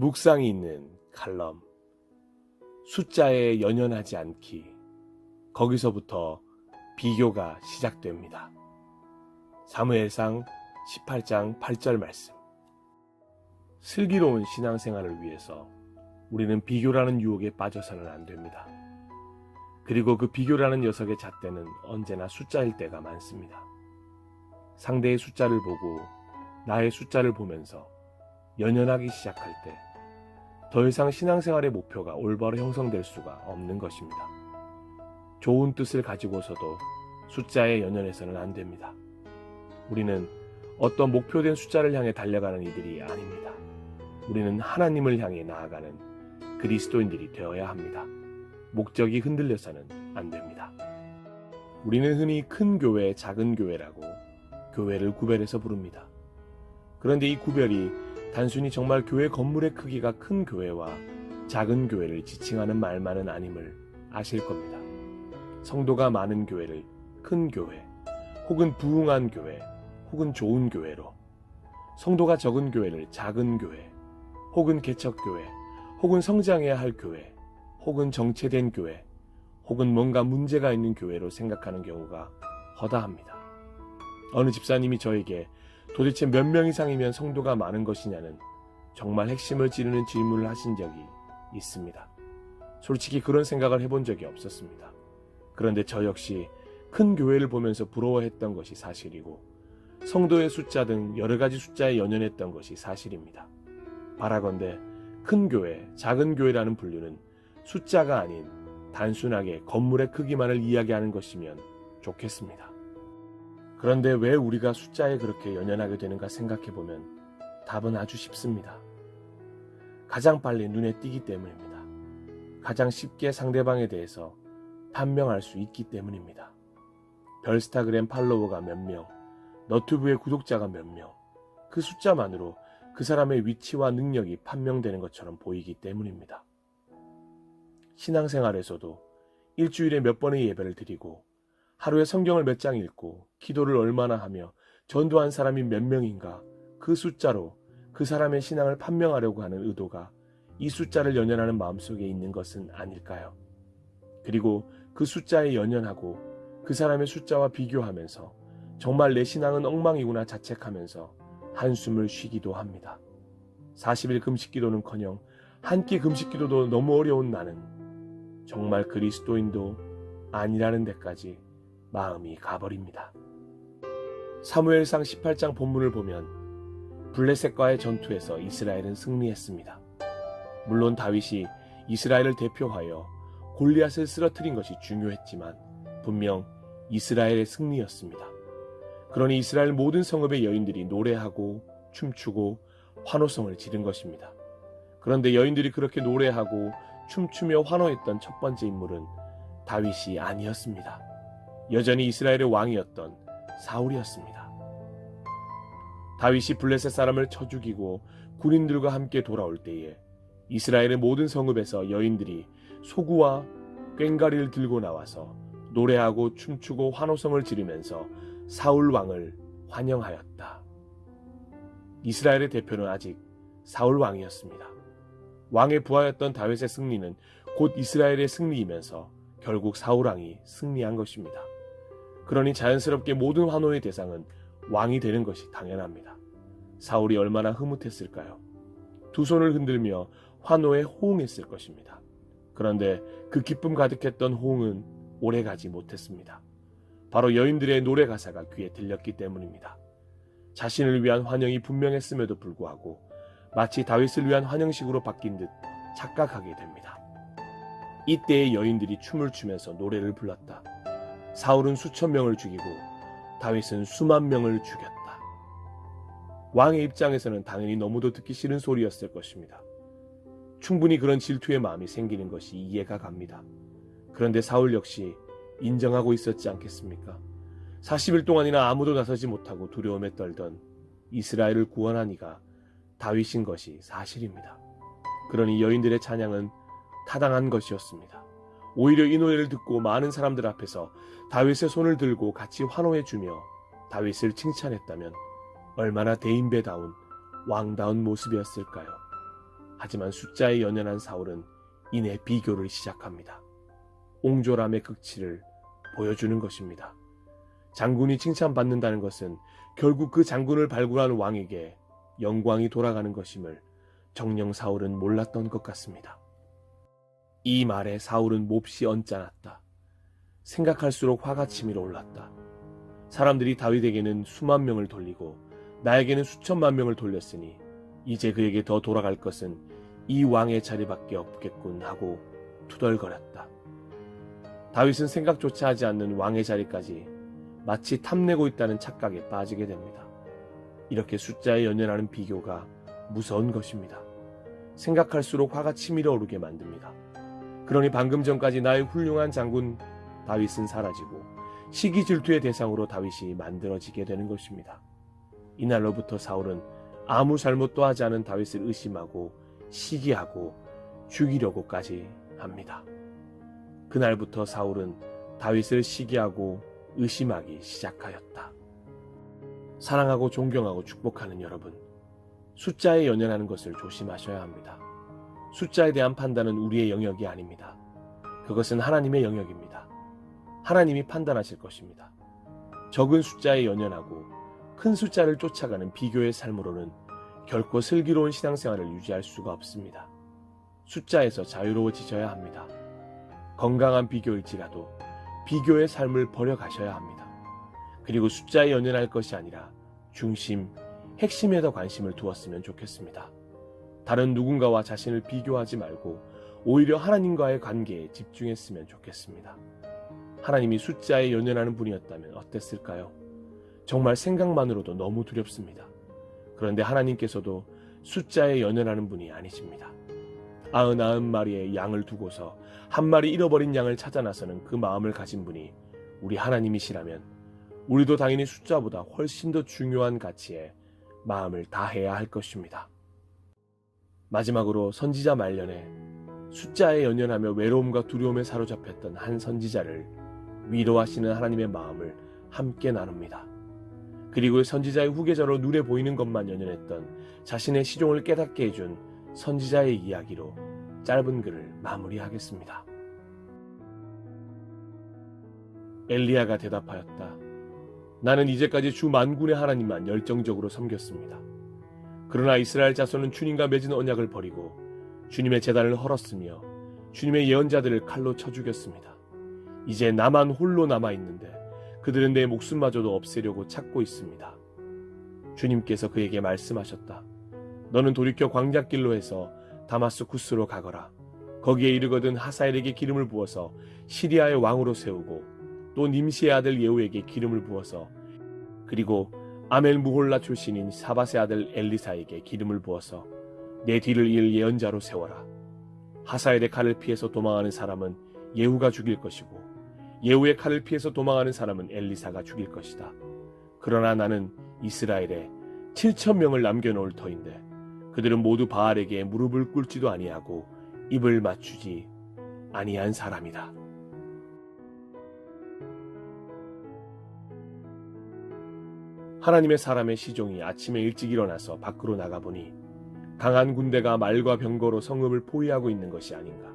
묵상이 있는 칼럼. 숫자에 연연하지 않기. 거기서부터 비교가 시작됩니다. 사무엘상 18장 8절 말씀. 슬기로운 신앙생활을 위해서 우리는 비교라는 유혹에 빠져서는 안 됩니다. 그리고 그 비교라는 녀석의 잣대는 언제나 숫자일 때가 많습니다. 상대의 숫자를 보고 나의 숫자를 보면서 연연하기 시작할 때 더 이상 신앙생활의 목표가 올바로 형성될 수가 없는 것입니다. 좋은 뜻을 가지고서도 숫자에 연연해서는 안 됩니다. 우리는 어떤 목표된 숫자를 향해 달려가는 이들이 아닙니다. 우리는 하나님을 향해 나아가는 그리스도인들이 되어야 합니다. 목적이 흔들려서는 안 됩니다. 우리는 흔히 큰 교회, 작은 교회라고 교회를 구별해서 부릅니다. 그런데 이 구별이 단순히 정말 교회 건물의 크기가 큰 교회와 작은 교회를 지칭하는 말만은 아님을 아실 겁니다. 성도가 많은 교회를 큰 교회, 혹은 부흥한 교회, 혹은 좋은 교회로, 성도가 적은 교회를 작은 교회, 혹은 개척교회, 혹은 성장해야 할 교회, 혹은 정체된 교회, 혹은 뭔가 문제가 있는 교회로 생각하는 경우가 허다합니다. 어느 집사님이 저에게 도대체 몇 명 이상이면 성도가 많은 것이냐는 정말 핵심을 찌르는 질문을 하신 적이 있습니다. 솔직히 그런 생각을 해본 적이 없었습니다. 그런데 저 역시 큰 교회를 보면서 부러워했던 것이 사실이고 성도의 숫자 등 여러 가지 숫자에 연연했던 것이 사실입니다. 바라건대 큰 교회, 작은 교회라는 분류는 숫자가 아닌 단순하게 건물의 크기만을 이야기하는 것이면 좋겠습니다. 그런데 왜 우리가 숫자에 그렇게 연연하게 되는가 생각해 보면 답은 아주 쉽습니다. 가장 빨리 눈에 띄기 때문입니다. 가장 쉽게 상대방에 대해서 판명할 수 있기 때문입니다. 별스타그램 팔로워가 몇 명, 너튜브의 구독자가 몇 명, 그 숫자만으로 그 사람의 위치와 능력이 판명되는 것처럼 보이기 때문입니다. 신앙생활에서도 일주일에 몇 번의 예배를 드리고 하루에 성경을 몇 장 읽고 기도를 얼마나 하며 전도한 사람이 몇 명인가 그 숫자로 그 사람의 신앙을 판명하려고 하는 의도가 이 숫자를 연연하는 마음속에 있는 것은 아닐까요? 그리고 그 숫자에 연연하고 그 사람의 숫자와 비교하면서 정말 내 신앙은 엉망이구나 자책하면서 한숨을 쉬기도 합니다. 40일 금식 기도는 커녕 한 끼 금식 기도도 너무 어려운 나는 정말 그리스도인도 아니라는 데까지 마음이 가버립니다. 사무엘상 18장 본문을 보면 블레셋과의 전투에서 이스라엘은 승리했습니다. 물론 다윗이 이스라엘을 대표하여 골리앗을 쓰러뜨린 것이 중요했지만 분명 이스라엘의 승리였습니다. 그러니 이스라엘 모든 성읍의 여인들이 노래하고 춤추고 환호성을 지른 것입니다. 그런데 여인들이 그렇게 노래하고 춤추며 환호했던 첫 번째 인물은 다윗이 아니었습니다. 여전히 이스라엘의 왕이었던 사울이었습니다. 다윗이 블레셋 사람을 쳐 죽이고 군인들과 함께 돌아올 때에 이스라엘의 모든 성읍에서 여인들이 소구와 꽹과리를 들고 나와서 노래하고 춤추고 환호성을 지르면서 사울 왕을 환영하였다. 이스라엘의 대표는 아직 사울 왕이었습니다. 왕의 부하였던 다윗의 승리는 곧 이스라엘의 승리이면서 결국 사울 왕이 승리한 것입니다. 그러니 자연스럽게 모든 환호의 대상은 왕이 되는 것이 당연합니다. 사울이 얼마나 흐뭇했을까요? 두 손을 흔들며 환호에 호응했을 것입니다. 그런데 그 기쁨 가득했던 호응은 오래 가지 못했습니다. 바로 여인들의 노래 가사가 귀에 들렸기 때문입니다. 자신을 위한 환영이 분명했음에도 불구하고 마치 다윗을 위한 환영식으로 바뀐 듯 착각하게 됩니다. 이때의 여인들이 춤을 추면서 노래를 불렀다. 사울은 수천 명을 죽이고 다윗은 수만 명을 죽였다. 왕의 입장에서는 당연히 너무도 듣기 싫은 소리였을 것입니다. 충분히 그런 질투의 마음이 생기는 것이 이해가 갑니다. 그런데 사울 역시 인정하고 있었지 않겠습니까? 40일 동안이나 아무도 나서지 못하고 두려움에 떨던 이스라엘을 구원한 이가 다윗인 것이 사실입니다. 그러니 여인들의 찬양은 타당한 것이었습니다. 오히려 이 노래를 듣고 많은 사람들 앞에서 다윗의 손을 들고 같이 환호해 주며 다윗을 칭찬했다면 얼마나 대인배다운 왕다운 모습이었을까요? 하지만 숫자에 연연한 사울은 이내 비교를 시작합니다. 옹졸함의 극치를 보여주는 것입니다. 장군이 칭찬받는다는 것은 결국 그 장군을 발굴한 왕에게 영광이 돌아가는 것임을 정령 사울은 몰랐던 것 같습니다. 이 말에 사울은 몹시 언짢았다. 생각할수록 화가 치밀어 올랐다. 사람들이 다윗에게는 수만 명을 돌리고 나에게는 수천만 명을 돌렸으니 이제 그에게 더 돌아갈 것은 이 왕의 자리밖에 없겠군 하고 투덜거렸다. 다윗은 생각조차 하지 않는 왕의 자리까지 마치 탐내고 있다는 착각에 빠지게 됩니다. 이렇게 숫자에 연연하는 비교가 무서운 것입니다. 생각할수록 화가 치밀어 오르게 만듭니다. 그러니 방금 전까지 나의 훌륭한 장군 다윗은 사라지고 시기 질투의 대상으로 다윗이 만들어지게 되는 것입니다. 이날로부터 사울은 아무 잘못도 하지 않은 다윗을 의심하고 시기하고 죽이려고까지 합니다. 그날부터 사울은 다윗을 시기하고 의심하기 시작하였다. 사랑하고 존경하고 축복하는 여러분, 숫자에 연연하는 것을 조심하셔야 합니다. 숫자에 대한 판단은 우리의 영역이 아닙니다. 그것은 하나님의 영역입니다. 하나님이 판단하실 것입니다. 적은 숫자에 연연하고 큰 숫자를 쫓아가는 비교의 삶으로는 결코 슬기로운 신앙생활을 유지할 수가 없습니다. 숫자에서 자유로워지셔야 합니다. 건강한 비교일지라도 비교의 삶을 버려가셔야 합니다. 그리고 숫자에 연연할 것이 아니라 중심, 핵심에 더 관심을 두었으면 좋겠습니다. 다른 누군가와 자신을 비교하지 말고 오히려 하나님과의 관계에 집중했으면 좋겠습니다. 하나님이 숫자에 연연하는 분이었다면 어땠을까요? 정말 생각만으로도 너무 두렵습니다. 그런데 하나님께서도 숫자에 연연하는 분이 아니십니다. 아흔아흔 마리의 양을 두고서 한 마리 잃어버린 양을 찾아 나서는 그 마음을 가진 분이 우리 하나님이시라면 우리도 당연히 숫자보다 훨씬 더 중요한 가치에 마음을 다해야 할 것입니다. 마지막으로 선지자 말년에 숫자에 연연하며 외로움과 두려움에 사로잡혔던 한 선지자를 위로하시는 하나님의 마음을 함께 나눕니다. 그리고 선지자의 후계자로 눈에 보이는 것만 연연했던 자신의 시종을 깨닫게 해준 선지자의 이야기로 짧은 글을 마무리하겠습니다. 엘리야가 대답하였다. 나는 이제까지 주 만군의 하나님만 열정적으로 섬겼습니다. 그러나 이스라엘 자손은 주님과 맺은 언약을 버리고 주님의 재단을 헐었으며 주님의 예언자들을 칼로 쳐 죽였습니다. 이제 나만 홀로 남아 있는데 그들은 내 목숨마저도 없애려고 찾고 있습니다. 주님께서 그에게 말씀하셨다. 너는 돌이켜 광작길로 해서 다마스쿠스로 가거라. 거기에 이르거든 하사엘에게 기름을 부어서 시리아의 왕으로 세우고 또 님시의 아들 예후에게 기름을 부어서 그리고 아멜 무홀라 출신인 사바세 아들 엘리사에게 기름을 부어서 내 뒤를 이을 예언자로 세워라. 하사엘의 칼을 피해서 도망하는 사람은 예후가 죽일 것이고 예후의 칼을 피해서 도망하는 사람은 엘리사가 죽일 것이다. 그러나 나는 이스라엘에 7천 명을 남겨놓을 터인데 그들은 모두 바알에게 무릎을 꿇지도 아니하고 입을 맞추지 아니한 사람이다. 하나님의 사람의 시종이 아침에 일찍 일어나서 밖으로 나가보니 강한 군대가 말과 병거로 성읍을 포위하고 있는 것이 아닌가.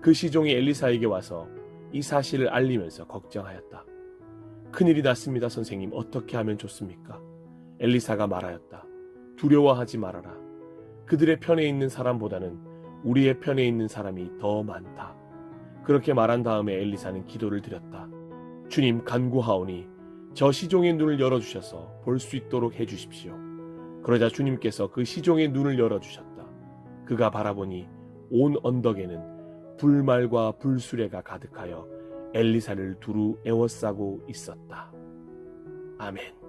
그 시종이 엘리사에게 와서 이 사실을 알리면서 걱정하였다. 큰일이 났습니다, 선생님. 어떻게 하면 좋습니까? 엘리사가 말하였다. 두려워하지 말아라. 그들의 편에 있는 사람보다는 우리의 편에 있는 사람이 더 많다. 그렇게 말한 다음에 엘리사는 기도를 드렸다. 주님 간구하오니 저 시종의 눈을 열어주셔서 볼 수 있도록 해주십시오. 그러자 주님께서 그 시종의 눈을 열어주셨다. 그가 바라보니 온 언덕에는 불말과 불수레가 가득하여 엘리사를 두루 에워싸고 있었다. 아멘.